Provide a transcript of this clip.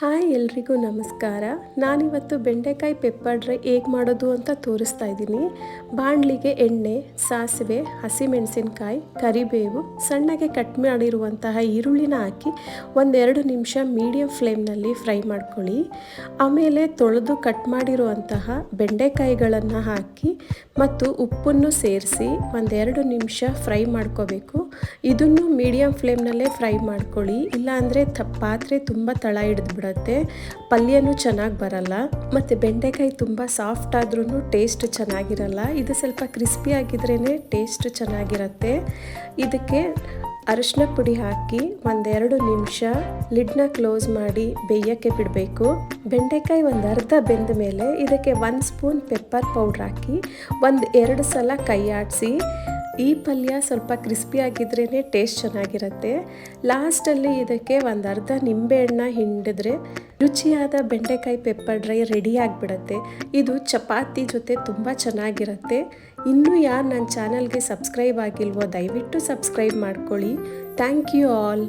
Hi ಎಲ್ರಿಗೂ ನಮಸ್ಕಾರ. ನಾನಿವತ್ತು ಬೆಂಡೆಕಾಯಿ ಪೆಪ್ಪರ್ ಡ್ರೈ ಹೇಗೆ ಮಾಡೋದು ಅಂತ ತೋರಿಸ್ತಾ ಇದ್ದೀನಿ. ಬಾಣಲಿಗೆ ಎಣ್ಣೆ, ಸಾಸಿವೆ, ಹಸಿಮೆಣಸಿನ್ಕಾಯಿ, ಕರಿಬೇವು, ಸಣ್ಣಗೆ ಕಟ್ ಮಾಡಿರುವಂತಹ ಈರುಳ್ಳಿನ ಹಾಕಿ ಒಂದೆರಡು ನಿಮಿಷ ಮೀಡಿಯಂ ಫ್ಲೇಮ್ನಲ್ಲಿ ಫ್ರೈ ಮಾಡ್ಕೊಳ್ಳಿ. ಆಮೇಲೆ ತೊಳೆದು ಕಟ್ ಮಾಡಿರುವಂತಹ ಬೆಂಡೆಕಾಯಿಗಳನ್ನು ಹಾಕಿ ಮತ್ತು ಉಪ್ಪನ್ನು ಸೇರಿಸಿ ಒಂದೆರಡು ನಿಮಿಷ ಫ್ರೈ ಮಾಡ್ಕೋಬೇಕು. ಇದನ್ನು ಮೀಡಿಯಮ್ ಫ್ಲೇಮ್ನಲ್ಲೇ ಫ್ರೈ ಮಾಡ್ಕೊಳ್ಳಿ. ಇಲ್ಲಾಂದರೆ ತ, ಪಾತ್ರೆ ತುಂಬ ತಳ ಹಿಡಿದ್ಬಿಡತ್ತೆ ಪಲ್ಯನೂ ಚೆನ್ನಾಗಿ ಬರಲ್ಲ. ಮತ್ತು ಬೆಂಡೆಕಾಯಿ ತುಂಬ ಸಾಫ್ಟ್ ಆದ್ರೂ ಟೇಸ್ಟ್ ಚೆನ್ನಾಗಿರಲ್ಲ. ಇದು ಸ್ವಲ್ಪ ಕ್ರಿಸ್ಪಿ ಆಗಿದ್ರೇ ಟೇಸ್ಟ್ ಚೆನ್ನಾಗಿರುತ್ತೆ. ಇದಕ್ಕೆ ಅರಿಶಿನ ಪುಡಿ ಹಾಕಿ ಒಂದೆರಡು ನಿಮಿಷ ಲಿಡ್ನ ಕ್ಲೋಸ್ ಮಾಡಿ ಬೇಯೋಕ್ಕೆ ಬಿಡಬೇಕು. ಬೆಂಡೆಕಾಯಿ ಒಂದು ಅರ್ಧ ಬೆಂದ ಮೇಲೆ ಇದಕ್ಕೆ ಒಂದು ಸ್ಪೂನ್ ಪೆಪ್ಪರ್ ಪೌಡ್ರ್ ಹಾಕಿ ಒಂದು ಎರಡು ಸಲ ಕೈ ಆಡಿಸಿ ಈ ಪಲ್ಯ ಸ್ವಲ್ಪ ಕ್ರಿಸ್ಪಿ ಆಗಿದ್ರೇ ಟೇಸ್ಟ್ ಚೆನ್ನಾಗಿರುತ್ತೆ. ಲಾಸ್ಟಲ್ಲಿ ಇದಕ್ಕೆ ಒಂದು ಅರ್ಧ ನಿಂಬೆಹಣ್ಣ ಹಿಂಡಿದ್ರೆ ರುಚಿಯಾದ ಬೆಂಡೆಕಾಯಿ ಪೆಪ್ಪರ್ ಡ್ರೈ ರೆಡಿ ಆಗಿಬಿಡುತ್ತೆ. ಇದು ಚಪಾತಿ ಜೊತೆ ತುಂಬ ಚೆನ್ನಾಗಿರುತ್ತೆ. ಇನ್ನೂ ಯಾರು ನನ್ನ ಚಾನಲ್ಗೆ ಸಬ್ಸ್ಕ್ರೈಬ್ ಆಗಿಲ್ವೋ ದಯವಿಟ್ಟು ಸಬ್ಸ್ಕ್ರೈಬ್ ಮಾಡ್ಕೊಳ್ಳಿ. Thank you all.